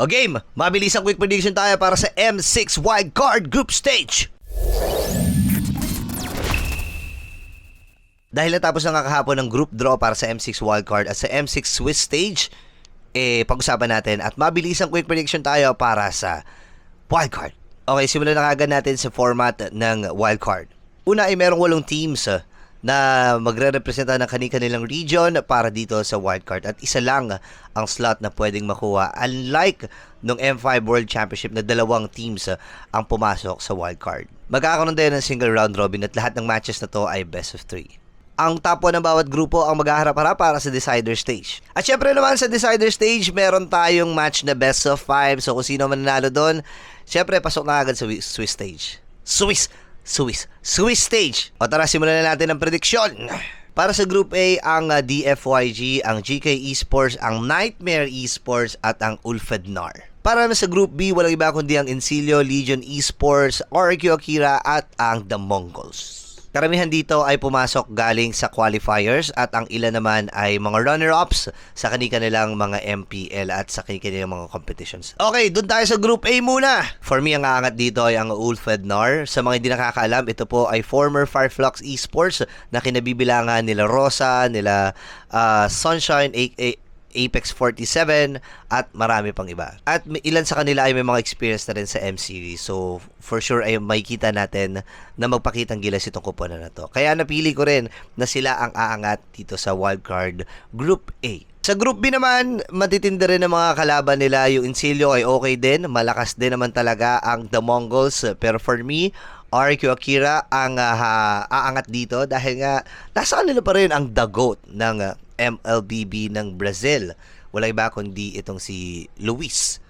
O game, mabilis ang quick prediction tayo para sa M6 Wildcard Group Stage. Dahil natapos na nga kahapon ng group draw para sa M6 Wildcard at sa M6 Swiss Stage, eh, pag-usapan natin at mabilis ang quick prediction tayo para sa Wildcard. Okay, simulan na kagad natin sa format ng Wildcard. Una ay merong walong teams na magre-representa ng kani-kanilang region para dito sa wildcard at isa lang ang slot na pwedeng makuha unlike nung M5 World Championship na dalawang teams ang pumasok sa wildcard. Magkakaroon din ng single round robin at lahat ng matches na to ay best of 3 ang top 1 ng bawat grupo ang maghaharap-harap para sa decider stage. At syempre naman sa decider stage, meron tayong match na best of 5. So kung sino man nanalo doon, syempre pasok na agad sa Wi- Swiss stage. Swiss! Swiss! Swiss stage! O tara, simulan na natin ang prediksyon. Para sa Group A, ang uh, DFYG, ang GK Esports, ang Nightmare Esports at ang Ulfednar. Para naman sa Group B, walang iba kundi ang Incilio, Legion Esports, RQ Akira at ang The Mongols. Karamihan dito ay pumasok galing sa qualifiers at ang ilan naman ay mga runner-ups sa kanilang mga MPL at sa kanilang mga competitions. Okay, dun tayo sa Group A muna. For me, ang aangat dito ay ang Ulfednar. Sa mga hindi nakakaalam, ito po ay former Fireflux Esports na kinabibilangan nila Rosa, nila ah, Sunshine, a- Apex 47 at marami pang iba. At ilan sa kanila ay may mga experience na rin sa M series. So for sure ay makikita natin na magpakitang gilas itong kuponan na to. Kaya napili ko rin na sila ang aangat dito sa wildcard Group A. Sa Group B naman, matitindi rin ang mga kalaban nila. Yung Incilio ay okay din. Malakas din naman talaga ang The Mongols. Pero for me, RQ Akira ang ha- aangat dito dahil nga nasa kanila pa rin ang the GOAT ng ah, MLBB ng Brazil. Wala iba kundi itong si Luis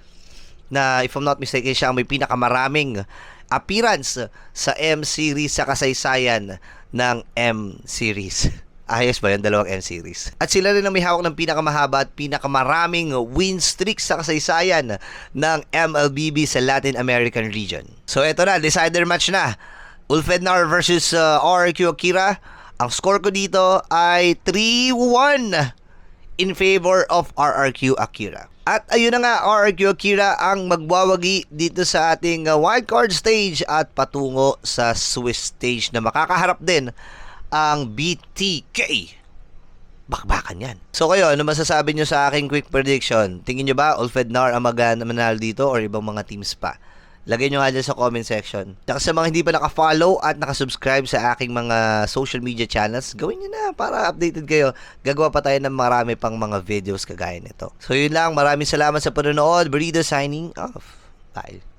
na if I'm not mistaken siya ang may pinakamaraming appearance sa M series sa kasaysayan ng M series. Ayos ba yung dalawang M series? At sila rin ang may hawak ng pinakamahaba at pinakamaraming win streak sa kasaysayan ng MLBB sa Latin American region. So eto na, decider match na. Ulfednar versus uh, RQ Akira. Ang score ko dito ay 3-1 in favor of RRQ Akira. At ayun na nga, RRQ Akira ang magwawagi dito sa ating uh, wildcard stage at patungo sa Swiss stage na makakaharap din ang BTK. Bakbakan yan. So kayo, ano masasabi nyo sa aking quick prediction? Tingin nyo ba Ulfednar ang mag manalo dito or ibang mga teams pa? Lagay nyo nga dyan sa comment section. Tsaka sa mga hindi pa naka-follow at naka-subscribe sa aking mga social media channels, gawin nyo na para updated kayo. Gagawa pa tayo ng marami pang mga videos kagaya nito. So yun lang, maraming salamat sa panonood. Burrito signing off. Bye.